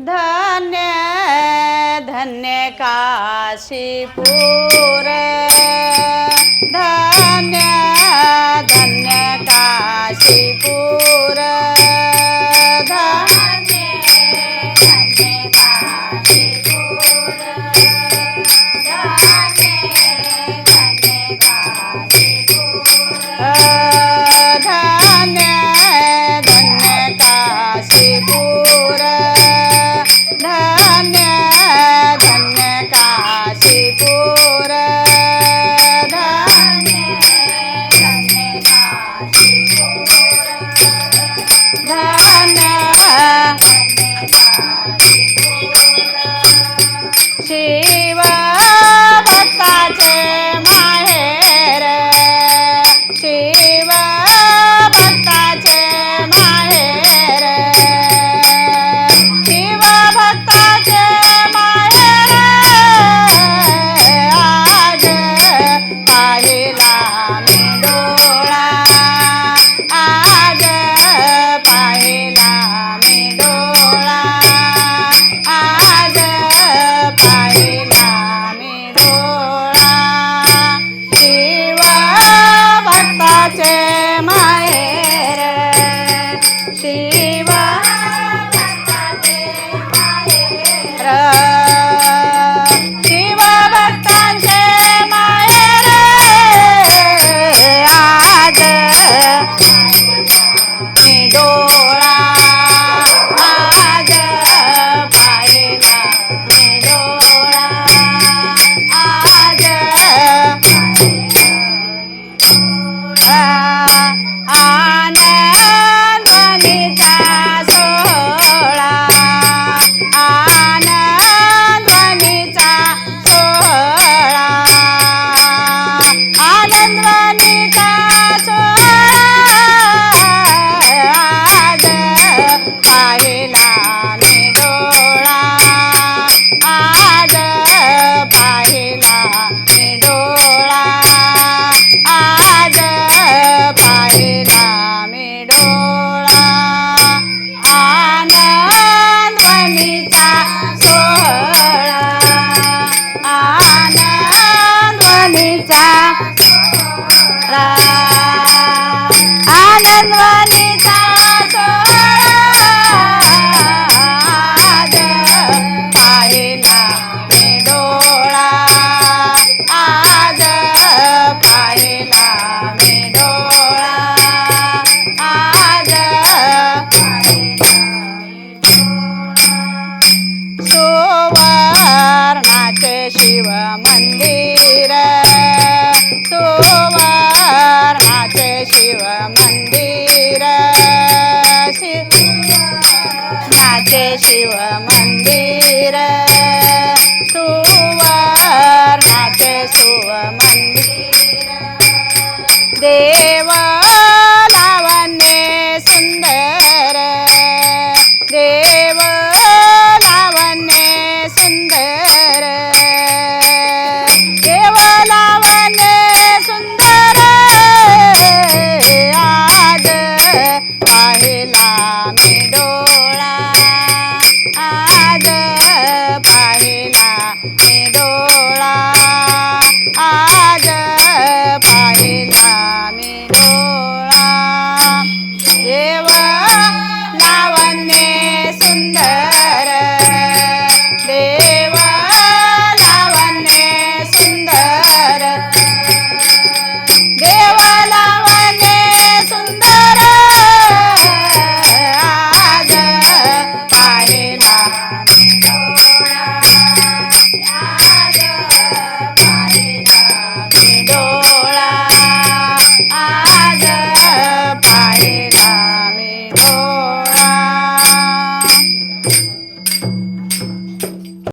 धन्य धन्य काशीपूर। धन्य धन्य काशीपूर। धन्य धन्य धन्य काशीपूर। काशीपूर धन्य भक्ताचे माहेर शिवा भक्ताचे माहेर शिवा पाहिला मी डोळा आनंदवनीचा सोहळा. आनंदवनीचा सुवर्णाचे शिव मंदिर. सुवर्णाचे शिव मंदिर. नाचे शिव मंदिर. पाहिला मी डोळा. आज पाहिला मी डोळा. आज पाहिला मी डोळा. देव लावण्य सुंदर পাইলামি তো